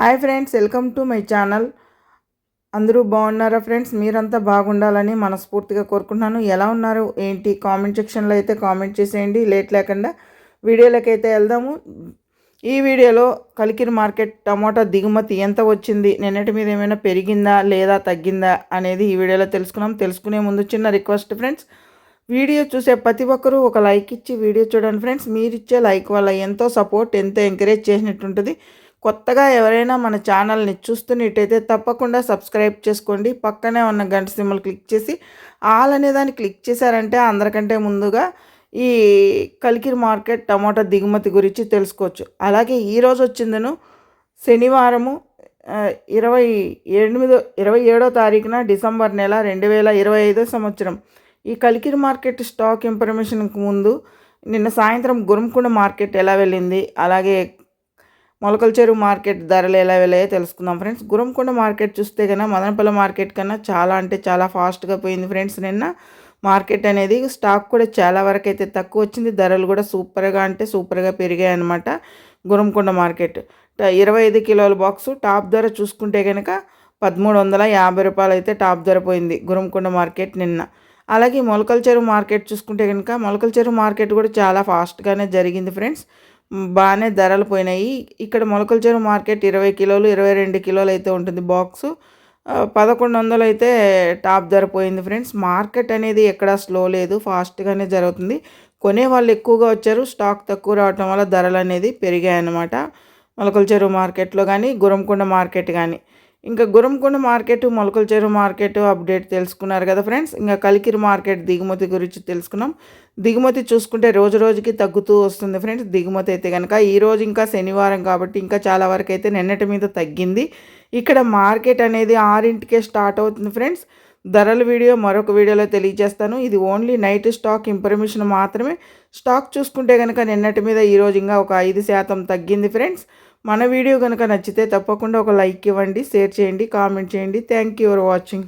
Hi friends welcome to my channel. అందరూ బాగున్నారా friends? మీరంతా బాగుండాలని మనస్ఫూర్తిగా కోరుకుంటున్నాను. ఎలా ఉన్నారు? ఏంటి? కామెంట్ సెక్షన్లో అయితే కామెంట్ చేసేయండి. లేట్ లేకుండా వీడియోలోకి అయితే వెళ్దాము. ఈ వీడియోలో కలికిరి మార్కెట్ టమాటా దిగుమతి ఎంత వచ్చింది? నిన్నటి మీద ఏమైనా పెరిగిందా? లేదా తగ్గిందా? అనేది ఈ వీడియోలో తెలుసుకున్నాం. తెలుసుకునే ముందు చిన్న రిక్వెస్ట్ ఫ్రెండ్స్. వీడియో చూసే ప్రతి ఒక్కరూ ఒక లైక్ ఇచ్చి వీడియో చూడండి ఫ్రెండ్స్. మీరు ఇచ్చే లైక్ వల్ల ఎంతో సపోర్ట్ ఎంతో ఎంకరేజ్ చేసినట్టు ఉంటుంది కొత్తగా ఎవరైనా మన ఛానల్ని చూస్తున్నట్టయితే తప్పకుండా సబ్స్క్రైబ్ చేసుకోండి. పక్కనే ఉన్న గంట సింబల్ క్లిక్ చేసి ఆల్ అనే దాన్ని క్లిక్ చేశారంటే అందరికంటే ముందుగా ఈ కలికిరి మార్కెట్ టమాటా దిగుమతి గురించి తెలుసుకోవచ్చు. అలాగే ఈరోజు వచ్చిందను శనివారము ఇరవై ఎనిమిదో ఇరవై ఏడో తారీఖున డిసెంబర్ నెల రెండు వేల ఇరవై ఐదో సంవత్సరం. ఈ కలికిరి మార్కెట్ స్టాక్ ఇన్ఫర్మేషన్కి ముందు నిన్న సాయంత్రం గురంకొండ మార్కెట్ ఎలా వెళ్ళింది? అలాగే మొలకల చెరువు మార్కెట్ ధరలు ఎలా వెళ్ళాయో తెలుసుకుందాం ఫ్రెండ్స్. గురంకొండ మార్కెట్ చూస్తే కన్నా మదనపల్లి మార్కెట్ కన్నా చాలా అంటే చాలా ఫాస్ట్గా పోయింది ఫ్రెండ్స్. నిన్న మార్కెట్ అనేది స్టాక్ కూడా చాలా వరకు అయితే తక్కువ వచ్చింది. ధరలు కూడా సూపర్గా అంటే సూపర్గా పెరిగాయి అనమాట గురంకొండ మార్కెట్. ఇరవై ఐదు కిలోల బాక్సు టాప్ ధర చూసుకుంటే కనుక పదమూడు వందల యాభై రూపాయలు అయితే టాప్ ధర పోయింది గురంకొండ మార్కెట్ నిన్న. అలాగే మొలకల చెరువు మార్కెట్ చూసుకుంటే కనుక మొలకల చెరువు మార్కెట్ కూడా చాలా ఫాస్ట్గానే జరిగింది ఫ్రెండ్స్. బాగానే ధరలు పోయినాయి. ఇక్కడ మొలకల చెరువు మార్కెట్ ఇరవై కిలోలు ఇరవై రెండు కిలోలు అయితే ఉంటుంది బాక్సు. పదకొండు వందలు అయితే టాప్ ధర పోయింది ఫ్రెండ్స్. మార్కెట్ అనేది ఎక్కడ స్లో లేదు ఫాస్ట్గానే జరుగుతుంది. కొనే వాళ్ళు ఎక్కువగా వచ్చారు స్టాక్ తక్కువ రావటం వల్ల ధరలు అనేది పెరిగాయి అన్నమాట మొలకల చెరువు మార్కెట్లో కానీ గురంకొండ మార్కెట్ కానీ ఇంకా గురంకొండ మార్కెట్ మొలకల చెరువు మార్కెట్ అప్డేట్ తెలుసుకున్నారు కదా ఫ్రెండ్స్. ఇంకా కలికిరి మార్కెట్ దిగుమతి గురించి తెలుసుకున్నాం. దిగుమతి చూసుకుంటే రోజు రోజుకి తగ్గుతూ వస్తుంది ఫ్రెండ్స్. దిగుమతి అయితే కనుక ఈ రోజు ఇంకా శనివారం కాబట్టి ఇంకా చాలా వరకు అయితే నిన్నటి మీద తగ్గింది. ఇక్కడ మార్కెట్ అనేది ఆరింటికే స్టార్ట్ అవుతుంది ఫ్రెండ్స్. ధరల వీడియో మరొక వీడియోలో తెలియజేస్తాను. ఇది ఓన్లీ నైట్ స్టాక్ ఇన్ఫర్మేషన్ మాత్రమే. స్టాక్ చూసుకుంటే కనుక నిన్నటి మీద ఈరోజు ఇంకా ఒక ఐదు శాతం తగ్గింది ఫ్రెండ్స్. మన వీడియో కనుక నచ్చితే తప్పకుండా ఒక లైక్ ఇవ్వండి షేర్ చేయండి కామెంట్ చేయండి. Thank you for watching